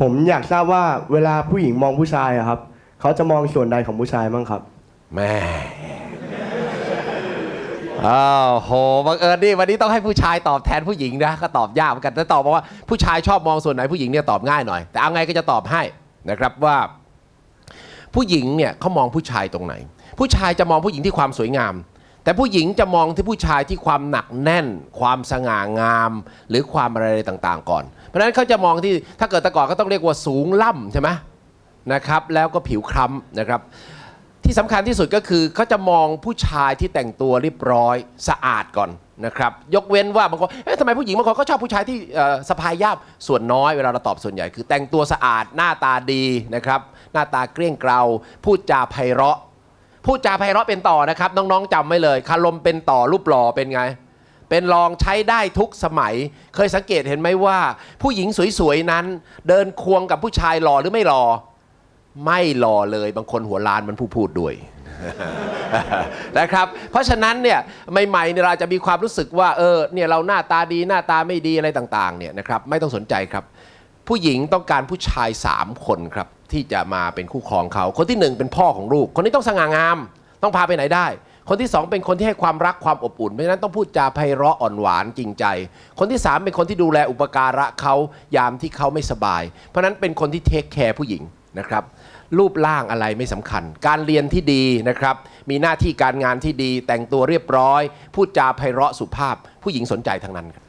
ผมอยากทราบว่าเวลาผู้หญิงมองผู้ชายอะครับเขาจะมองส่วนใดของผู้ชายบ้างครับ แม่ อ้าวโห บังเอิญนี่วันนี้ต้องให้ผู้ชายตอบแทนผู้หญิงนะ ก็ตอบยากเหมือนกันแต่ตอบมาว่าผู้ชายชอบมองส่วนไหนผู้หญิงเนี่ยตอบง่ายหน่อย แต่เอาไงก็จะตอบให้นะครับว่า ผู้หญิงเนี่ยเขามองผู้ชายตรงไหน ผู้ชายจะมองผู้หญิงที่ความสวยงาม แต่ผู้หญิงจะมองที่ผู้ชายที่ความหนักแน่น ความสง่างาม หรือความอะไรต่างๆ ก่อน เพราะฉะนั้นเขาจะมองที่ถ้าเกิดแต่ก่อนก็ต้องเรียกว่าสูงล่ำใช่ไหมนะครับ แล้วก็ผิวคล้ำนะครับ ที่สำคัญที่สุดก็คือเขาจะมองผู้ชายที่แต่งตัวเรียบร้อยสะอาดก่อนนะครับ ยกเว้นว่าบางคนเอ๊ะทำไมผู้หญิงบางคนก็ชอบผู้ชายที่สะพายย่ามส่วนน้อยเวลาเราตอบส่วนใหญ่คือแต่งตัวสะอาดหน้าตาดีนะครับหน้าตาเกลี้ยงเกลาพูดจาไพเราะ พูดจาไพเราะเป็นต่อนะครับ น้องๆจำไว้เลยคารมเป็นต่อรูปหล่อเป็นไง เป็นรองใช้ได้ทุกสมัย เคยสังเกตเห็นไหมว่า ผู้หญิงสวยๆนั้น เดินควงกับผู้ชายหล่อหรือไม่หล่อไม่หล่อเลยบางคนหัวล้านมันผู้พูดด้วยนะครับ เพราะฉะนั้นเนี่ยใหม่ๆเนี่ยเราจะมีความรู้สึกว่าเออเนี่ยเราหน้าตาดีหน้าตาไม่ดีอะไรต่างๆเนี่ยนะครับไม่ต้องสนใจครับ ผู้หญิงต้องการผู้ชาย 3 คนครับ ที่จะมาเป็นคู่ครองเขา คนที่หนึ่งเป็นพ่อของลูก คนนี้ต้องสง่างาม ต้องพาไปไหนได้ คนที่สองเป็นคนที่ให้ความรักความอบอุ่น เพราะฉะนั้นต้องพูดจาไพเราะอ่อนหวานจริงใจ คนที่สามเป็นคนที่ดูแลอุปการะเขายามที่เขาไม่สบาย เพราะนั้นเป็นคนที่เทคแคร์ผู้หญิงนะครับรูปร่างอะไรไม่สำคัญ การเรียนที่ดีนะครับ มีหน้าที่การงานที่ดี แต่งตัวเรียบร้อย พูดจาไพเราะสุภาพ ผู้หญิงสนใจทั้งนั้นครับ